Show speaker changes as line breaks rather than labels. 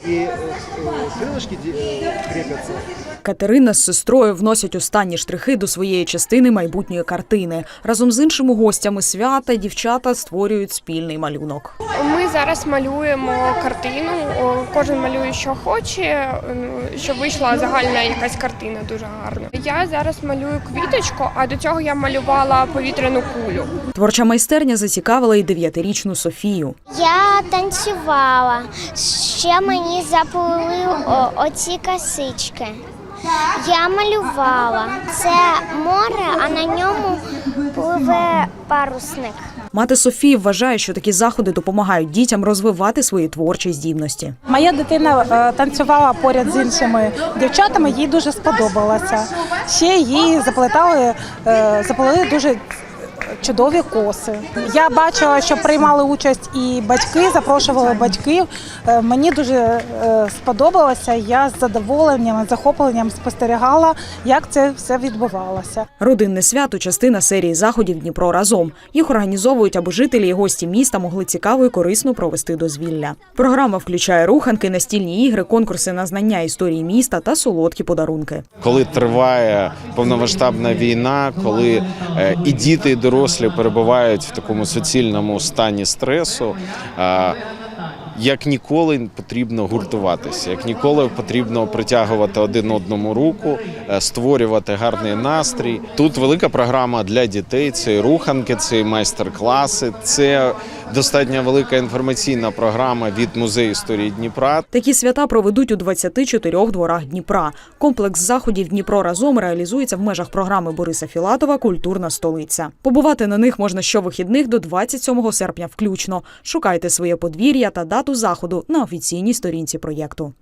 И э, э, крылышки де- э, крепятся.
Катерина з сестрою вносять останні штрихи до своєї частини майбутньої картини. Разом з іншими гостями свята дівчата створюють спільний малюнок.
Ми зараз малюємо картину. о, Кожен малює, що хоче, ну, щоб вийшла загальна якась картина дуже гарна. Я зараз малюю квіточку, а до цього я малювала повітряну кулю.
Творча майстерня зацікавила й дев'ятирічну Софію.
Я танцювала. Ще мені заплели о, оці косички. Я малювала. Це море, а на ньому пливе парусник.
Мати Софії вважає, що такі заходи допомагають дітям розвивати свої творчі здібності.
Моя дитина е, танцювала поряд з іншими дівчатами, їй дуже сподобалося. Ще їй заплетали, е, заплели дуже чудові коси. Я бачила, що приймали участь і батьки, запрошували батьків. Е, Мені дуже е, сподобалося. Я з задоволенням, з захопленням спостерігала, як це все відбувалося.
Родинне свято частина серії заходів Дніпро разом. Їх організовують, аби жителі і гості міста могли цікаво і корисно провести дозвілля. Програма включає руханки, настільні ігри, конкурси на знання історії міста та солодкі подарунки.
коли триває повномасштабна війна, коли е, і діти, і дорослі перебувають в такому суцільному стані стресу. Як ніколи потрібно гуртуватися, як ніколи потрібно притягувати один одному руку, е, створювати гарний настрій. Тут велика програма для дітей. Це руханки, це майстер-класи, це достатньо велика інформаційна програма від музею історії Дніпра.
Такі свята проведуть у 24 дворах Дніпра. Комплекс заходів Дніпро разом реалізується в межах програми Бориса Філатова Культурна столиця. Побувати на них можна щовихідних до 27 серпня включно. Шукайте своє подвір'я та дату заходу на офіційній сторінці проєкту.